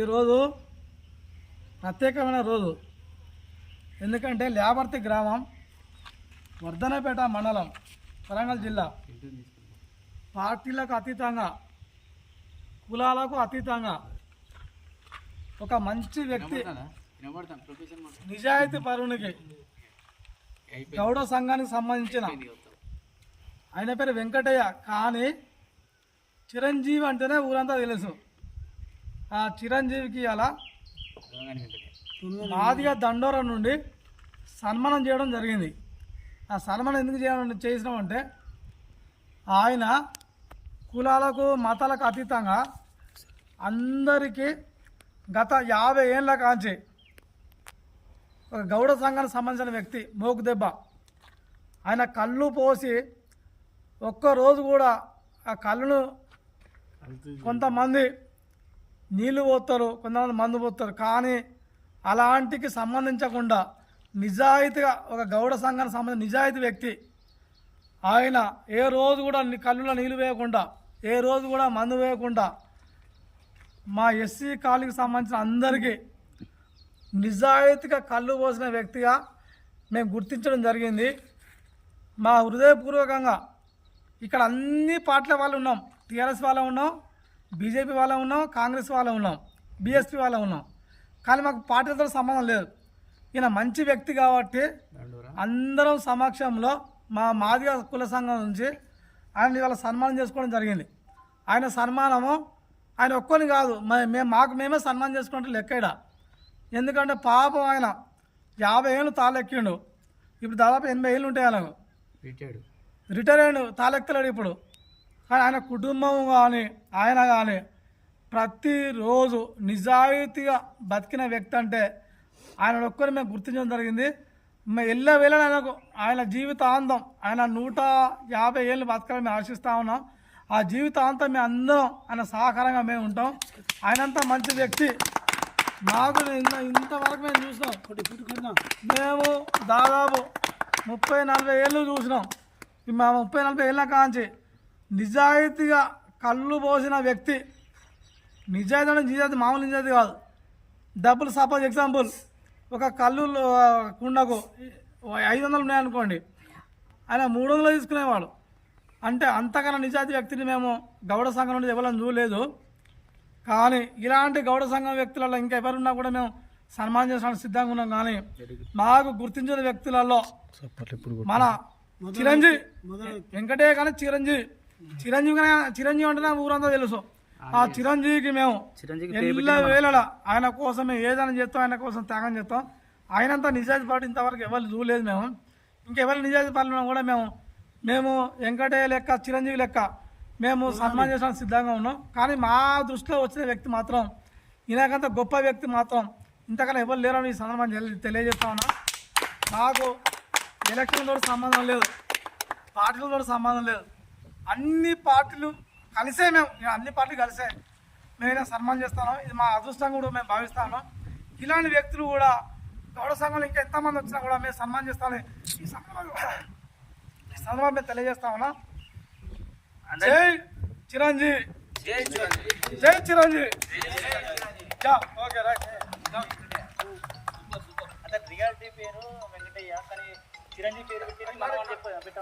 ఈరోజు ప్రత్యేకమైన రోజు. ఎందుకంటే లేబర్తి గ్రామం వర్ధనపేట మండలం వరంగల్ జిల్లా పార్టీలకు అతీతంగా కులాలకు అతీతంగా ఒక మంచి వ్యక్తి నిజాయితీ పరునికి గౌడ సంఘానికి సంబంధించిన ఆయన పేరు వెంకటయ్య. కానీ చిరంజీవి అంటేనే ఊరంతా తెలుసు. చిరంజీవికి అలా మాదిగా దండోరం నుండి సన్మానం చేయడం జరిగింది. ఆ సన్మానం ఎందుకు చేయడం చేసినామంటే ఆయన కులాలకు మతాలకు అతీతంగా అందరికీ గత యాభై ఏళ్ళ కాంచి ఒక గౌడ సంఘానికి సంబంధించిన వ్యక్తి మోకు దెబ్బ. ఆయన కళ్ళు పోసి ఒక్కరోజు కూడా ఆ కళ్ళును కొంతమంది నీళ్ళు పోతారు కొంతమంది మందు పోస్తారు కానీ అలాంటికి సంబంధించకుండా నిజాయితీగా ఒక గౌడ సంఘానికి సంబంధించిన నిజాయితీ వ్యక్తి ఆయన ఏ రోజు కూడా కళ్ళులో నీళ్ళు వేయకుండా ఏ రోజు కూడా మందు వేయకుండా మా ఎస్సీ కాలనీకి సంబంధించిన అందరికీ నిజాయితీగా కళ్ళు పోసిన వ్యక్తిగా మేము గుర్తించడం జరిగింది. మా హృదయపూర్వకంగా ఇక్కడ అన్ని పార్టీల వాళ్ళు ఉన్నాం టీఆర్ఎస్ వాళ్ళు ఉన్నాం బీజేపీ వాళ్ళ ఉన్నాం కాంగ్రెస్ వాళ్ళ ఉన్నాం బీఎస్పీ వాళ్ళ ఉన్నాం. కానీ మాకు పార్టీలతో సంబంధం లేదు. ఈయన మంచి వ్యక్తి కాబట్టి అందరం సమక్షంలో మా మాదిగ కుల సంఘం నుంచి ఆయన ఇవాళ సన్మానం చేసుకోవడం జరిగింది. ఆయన సన్మానము ఆయన ఒక్కని కాదు మేము మాకు మేమే సన్మానం చేసుకుంటే లెక్కడ ఎందుకంటే పాపం ఆయన యాభై ఏళ్ళు తాళెక్కిండు ఇప్పుడు దాదాపు ఎనభై ఏళ్ళు ఉంటాయి ఆయనకు. రిటైర్ అయ్యాడు తాలెక్కలేడు ఇప్పుడు. కానీ ఆయన కుటుంబం కానీ ఆయన కానీ ప్రతిరోజు నిజాయితీగా బతికిన వ్యక్తి అంటే ఆయన ఒక్కరిని మేము గుర్తించడం జరిగింది. మేము ఎల్ల వేళ ఆయనకు ఆయన జీవితాంతం ఆయన నూట యాభై ఏళ్ళు బతకాలని మేము ఆశిస్తూ ఉన్నాం. ఆ జీవితాంతం మేము అందరం ఆయన సహకారంగా మేము ఉంటాం. ఆయనంత మంచి వ్యక్తి. మాకు ఇంత ఇంతవరకు మేము చూసినాం. మేము దాదాపు ముప్పై నలభై ఏళ్ళు చూసినాం. మా ముప్పై నలభై ఏళ్ళ కాంచి నిజాయితీగా కళ్ళు పోసిన వ్యక్తి నిజాయితీ అంటే నిజాయితీ మామూలు నిజాయితీ కాదు. డబ్బులు సపోజ్ ఎగ్జాంపుల్ ఒక కళ్ళు కుండకు ఐదు వందలు ఉన్నాయనుకోండి ఆయన మూడు వందలు తీసుకునేవాడు. అంటే అంతకన్నా నిజాయితీ వ్యక్తిని మేము గౌడ సంఘం నుండి ఎవరైనా చూడలేదు. కానీ ఇలాంటి గౌడ సంఘం వ్యక్తులలో ఇంకా ఎవరున్నా కూడా మేము సన్మానం చేసడానికి సిద్ధంగా ఉన్నాం. కానీ మాకు గుర్తించిన వ్యక్తులలో మన చిరంజీవి వెంకటయ్య కానీ చిరంజీవి. చిరంజీవి చిరంజీవి అంటే నాకు ఊరంతా తెలుసు. ఆ చిరంజీవికి మేము ఎల్ల వేళల ఆయన కోసం మేము ఏదైనా చేస్తాం ఆయన కోసం త్యాగం చేస్తాం. ఆయనంతా నిజాయితీ పాటు ఇంతవరకు ఎవరు చూడలేదు మేము. ఇంకెవరు నిజాయితీ పాలన కూడా మేము మేము వెంకటయ్య లెక్క చిరంజీవి లెక్క మేము సన్మానం చేయడానికి సిద్ధంగా ఉన్నాం. కానీ మా దృష్టిలో వచ్చిన వ్యక్తి మాత్రం ఈయనకంత గొప్ప వ్యక్తి మాత్రం ఇంతకన్నా ఎవరు లేరని ఈ సందర్భం తెలియజేస్తా ఉన్నా. నాకు ఎలక్షన్తో సంబంధం లేదు. పార్టీలతో సంబంధం లేదు. అన్ని పార్టీలు కలిసే మేము అన్ని పార్టీలు కలిసే. మేము సన్మానం చేస్తాను. ఇది మా అదృష్టంగా కూడా మేము భావిస్తాను. ఇలాంటి వ్యక్తులు కూడా గౌడ సంఘంలో ఇంకా ఎంతమంది వచ్చినా కూడా మేము సన్మానం చేస్తామని ఈ సందర్భంగా ఈ సందర్భంగా మేము తెలియజేస్తా ఉన్నా. జై చిరంజీవి. జై చిరంజీవి. Yeah, okay right. అంటే రియాలిటీ పేరు వెంకటయ్య కానీ చిరంజీవి పేరు పెట్టి